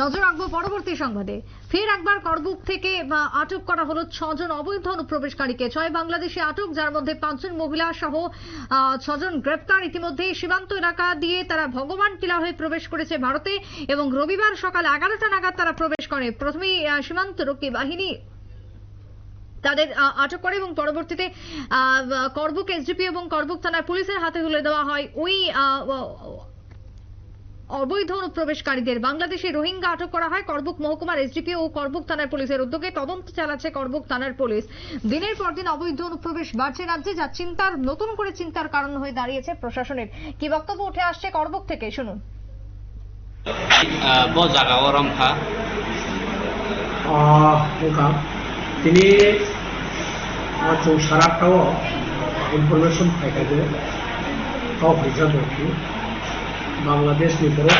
নজর রাখব পরবর্তী সংবাদে। ফের একবার করবুক থেকে আটক করা হলো ছজন অবৈধ অনুপ্রবেশকারীকে। ছয় বাংলাদেশে আটক, যার মধ্যে পাঁচজন মহিলা সহ ছজন গ্রেপ্তার। ইতিমধ্যে সীমান্ত এলাকা দিয়ে তারা ভগবান টিলা হয়ে প্রবেশ করেছে ভারতে, এবং রবিবার সকাল এগারোটা নাগাদ তারা প্রবেশ করে। প্রথমেই সীমান্ত রক্ষী বাহিনী তাদের আটক করে, এবং পরবর্তীতে করবুক এসডিপি এবং করবুক থানার পুলিশের হাতে তুলে দেওয়া হয়। ওই অবৈধ অনুপ্রবেশকারীদের। বাংলাদেশে রোহিঙ্গা আটক করা হয় করবুক মহকুমার এসডিপি ও করবুক থানার পুলিশের উদ্যোগে। তদন্ত চালাচ্ছে করবুক থানার পুলিশ। দিনের পর দিন অবৈধ অনুপ্রবেশ বাড়ছে রাজ্যে যা চিন্তার নতুন করে চিন্তার কারণ হয়ে দাঁড়িয়েছে প্রশাসনের। কি বক্তব্য উঠে আসছে করবুক থেকে? শুনুন। তিনি চৌসারাটাও ইনফরমেশন থাকে যে দেখি বাংলাদেশ নিপরে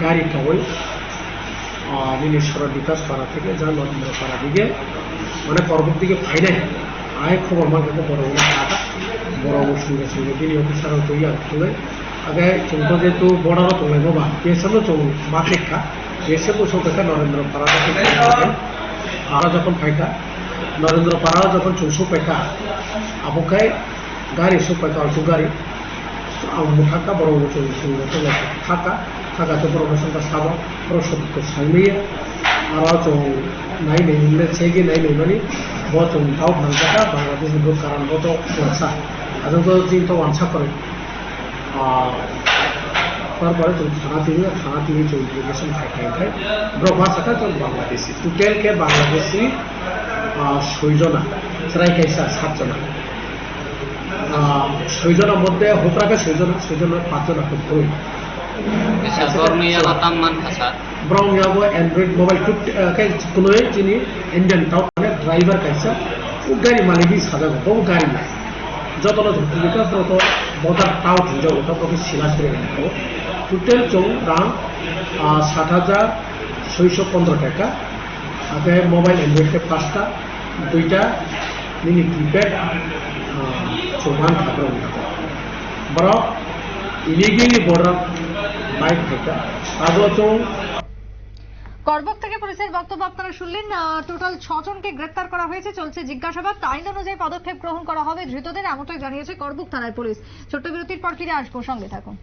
গাড়ি টাওয়াই নীলেশ্বর বিকাশ পাড়া থেকে যা নরেন্দ্র পাড়া দিকে মানে পর্বত দিকে ফাইনাই আয় খবর মাঝে বড় বড় টাকা বড় বড় সঙ্গে সঙ্গে তিনি অফিসার তৈরি আর তুলে আগে চৌটো যেহেতু বড়ারও তোলে বাবা পেয়েছিল চৌ বাপেক্ষা এসে বসে থেকে নরেন্দ্র পাড়া আরা যখন ফাইকা নরেন্দ্র পাড়াও যখন চৌশো পেকা আবকায় গাড়ি সব অল্প গাড়ি। আম থাকা বড় চৌশো থাকা থাকাতে বসন্ত সাবা সত্য সাইমিয়ে আর চৌ নাই নেই ইংরেজ সেগে নাই নেই মানে বচন, তাও ভাঙাটা বাংলাদেশ কারণ বত ওয়ানসা আজও তো চিন্তা ওয়ানসা করে আর তারপরে তুমি থানা তিনি থানা তিনি চৌদ্রিগেশন খাই খাই ব্রহ্মাশাটা তো বাংলাদেশি টোটেলকে বাংলাদেশি ছয়জনা সেরাই খাইছা সাতজনা। ছয়জনের মধ্যে হোকরাকে ছয়জনা ছয়জনের পাঁচজনা man khasa ব্রাউন যাব অ্যান্ড্রয়েড মোবাইল টুট কোনো যিনি ইন্ডিয়ান মানে ড্রাইভার খাইছা ও গাড়ি মালিকই সাজা গো গাড়ি নাই। যতটা ধরতে দিকে তত বজার তাও হিন্জাও ওটা তোকে শিলা ছেড়ে গেল টোটাল চৌ রাং ষাট হাজার ছয়শো পনেরো টাকা। আগে মোবাইল অ্যান্ড্রয়েডকে পাঁচটা দুইটা মিনি কিপ্যাড চৌমান থাকল বড় ইলিগেলি বড় বাইক থাকা করবক থেকে পুলিশের বক্তব্য আপনারা শুনলেন। টোটাল ছজনকে গ্রেপ্তার করা হয়েছে, চলছে জিজ্ঞাসাবাদ। আইন অনুযায়ী পদক্ষেপ গ্রহণ করা হবে ধৃতদের, এমনটাই জানিয়েছে করবুক থানার পুলিশ। ছোট্ট বিরতির পর ফিরে আসব, সঙ্গে থাকুন।